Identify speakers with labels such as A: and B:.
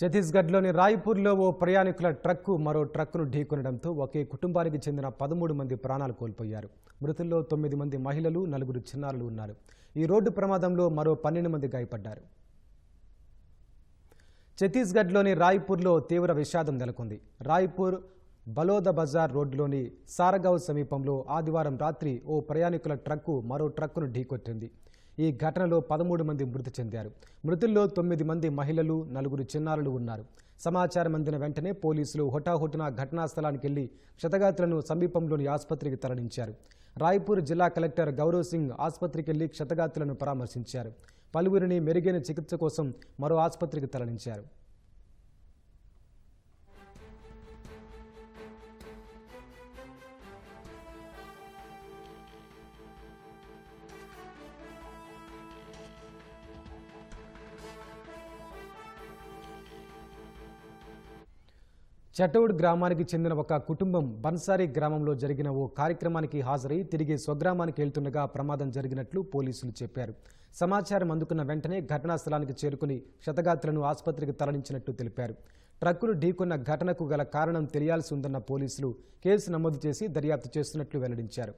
A: ఛత్తీస్గఢ్లోని రాయ్పూర్లో ఓ ప్రయాణికుల ట్రక్కు మరో ట్రక్కును ఢీకొనడంతో ఒకే కుటుంబానికి చెందిన పదమూడు మంది ప్రాణాలు కోల్పోయారు. మృతుల్లో తొమ్మిది మంది మహిళలు నలుగురు చిన్నారులు ఉన్నారు. ఈ రోడ్డు ప్రమాదంలో మరో పన్నెండు మంది గాయపడ్డారు. ఛత్తీస్గఢ్లోని రాయ్పూర్లో తీవ్ర విషాదం నెలకొంది. రాయ్పూర్ బలోద బజార్ రోడ్డులోని సారగావ్ సమీపంలో ఆదివారం రాత్రి ఓ ప్రయాణికుల ట్రక్కు మరో ట్రక్కును ఢీకొట్టింది. ఈ ఘటనలో పదమూడు మంది మృతి చెందారు. మృతుల్లో తొమ్మిది మంది మహిళలు నలుగురు చిన్నారులు ఉన్నారు. సమాచారం అందిన వెంటనే పోలీసులు హుటాహుటిన ఘటనా స్థలానికి వెళ్ళి క్షతగాత్రులను సమీపంలోని ఆసుపత్రికి తరలించారు. రాయ్పూర్ జిల్లా కలెక్టర్ గౌరవ్ సింగ్ ఆసుపత్రికి వెళ్ళి క్షతగాత్రులను పరామర్శించారు. పలువురిని మెరుగైన చికిత్స కోసం మరో ఆసుపత్రికి తరలించారు. చటౌడ్ గ్రామానికి చెందిన ఒక కుటుంబం బన్సారి గ్రామంలో జరిగిన ఓ కార్యక్రమానికి హాజరై తిరిగి స్వగ్రామానికి వెళ్తుండగా ప్రమాదం జరిగినట్లు పోలీసులు చెప్పారు. సమాచారం అందుకున్న వెంటనే ఘటనా స్థలానికి చేరుకుని క్షతగాత్రులను ఆసుపత్రికి తరలించినట్టు తెలిపారు. ట్రక్కును ఢీకొన్న ఘటనకు గల కారణం తెలియాల్సి ఉందన్న పోలీసులు కేసు నమోదు చేసి దర్యాప్తు చేస్తున్నట్లు వెల్లడించారు.